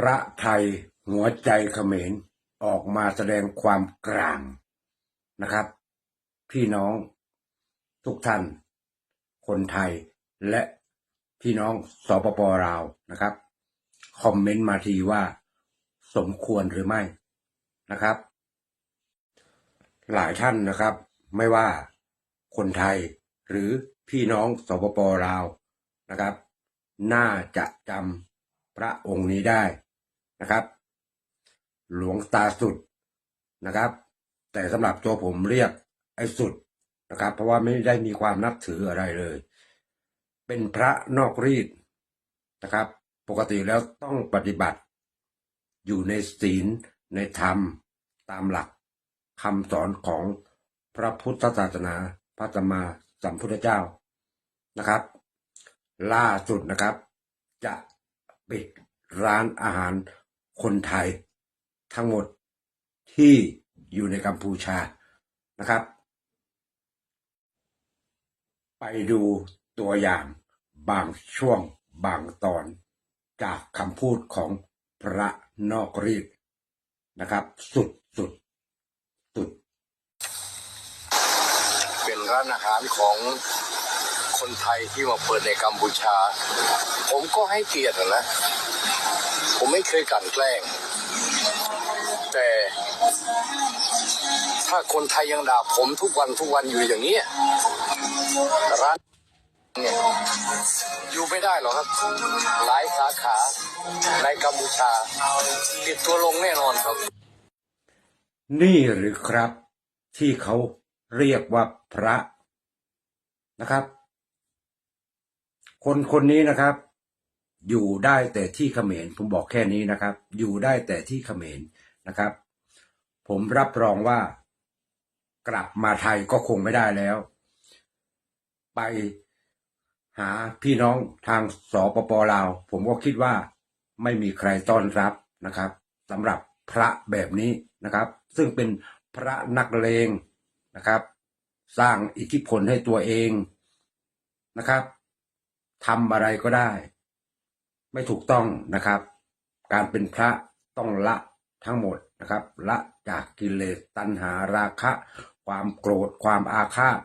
พระไทยหัวใจเขมรออกมาแสดงความกลางนะครับ พี่น้องทุกท่าน คนไทยและพี่น้องสปปลาวนะครับ คอมเมนต์มาทีว่าสมควรหรือไม่นะครับ หลายท่านนะครับ ไม่ว่าคนไทยหรือพี่น้องสปปลาวนะครับ น่าจะจำพระองค์นี้ได้ นะครับ หลวงตาสุดนะครับ แต่สำหรับตัวผมเรียกไอ้สุดนะครับ เพราะว่าไม่ได้มีความนับถืออะไรเลย เป็นพระนอกรีดนะครับ ปกติแล้วต้องปฏิบัติ อยู่ในศีลในธรรมตามหลักคำสอนของพระพุทธศาสนาพระสัมมาสัมพุทธเจ้านะครับ ล่าสุดนะครับ จะปิดร้านอาหาร คนไทยทั้งหมดที่อยู่ในกัมพูชานะครับ ไปดูตัวอย่างบางช่วงบางตอนจากคำพูดของพระนอกรีดนะครับ สุดสุดสุด เป็นร้านอาหารของคนไทยที่มาเปิดในกัมพูชา ผมก็ให้เกียรตินะ ผมไม่เคยกลั่นแกล้ง แต่ถ้าคนไทยยังด่าผมทุกวันทุกวันอยู่อย่างนี้ร้านเนี่ยอยู่ไม่ได้หรอกครับ หลายสาขาในกัมพูชาปิดตัวลงแน่นอนครับ นี่หรือครับ ที่เขาเรียกว่าพระนะครับ คนคนนี้นะครับ อยู่ได้แต่ที่เขมรผมบอกแค่นี้นะครับ อยู่ได้แต่ที่เขมรนะครับ ผมรับรองว่ากลับมาไทยก็คงไม่ได้แล้ว ไปหาพี่น้องทางสปปลาว ผมก็คิดว่าไม่มีใครต้อนรับนะครับสำหรับพระแบบนี้นะครับ ซึ่งเป็นพระนักเลงนะครับ สร้างอิทธิพลให้ตัวเองนะครับทำอะไรก็ได้ ไม่ถูกต้องนะครับ การเป็นพระต้องละทั้งหมดนะครับ ละจากกิเลสตัณหาราคะ ความโกรธความอาฆาต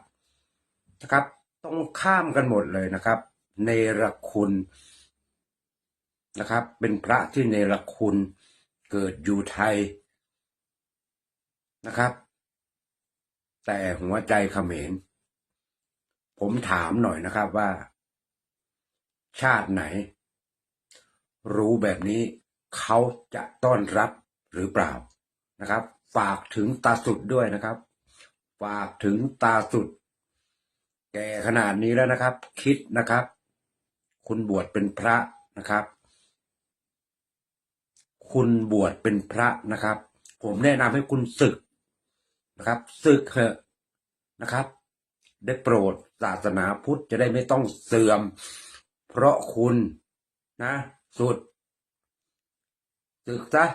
นะครับต้องข้ามกันหมดเลยนะครับ เนรคุณนะครับ เป็นพระที่เนรคุณเกิดอยู่ไทยนะครับ แต่หัวใจเขมร ผมถามหน่อยนะครับว่า ชาติไหน รู้แบบนี้เขาจะต้อนรับหรือเปล่านะครับ ฝากถึงตาสุดด้วยนะครับ ฝากถึงตาสุด แก่ขนาดนี้แล้วนะครับ คิดนะครับ คุณบวชเป็นพระนะครับ คุณบวชเป็นพระนะครับ ผมแนะนำให้คุณศึกนะครับศึกเถอะนะครับ ได้โปรดศาสนาพุทธจะได้ไม่ต้องเสื่อม เพราะคุณนะ สุดศึกซะ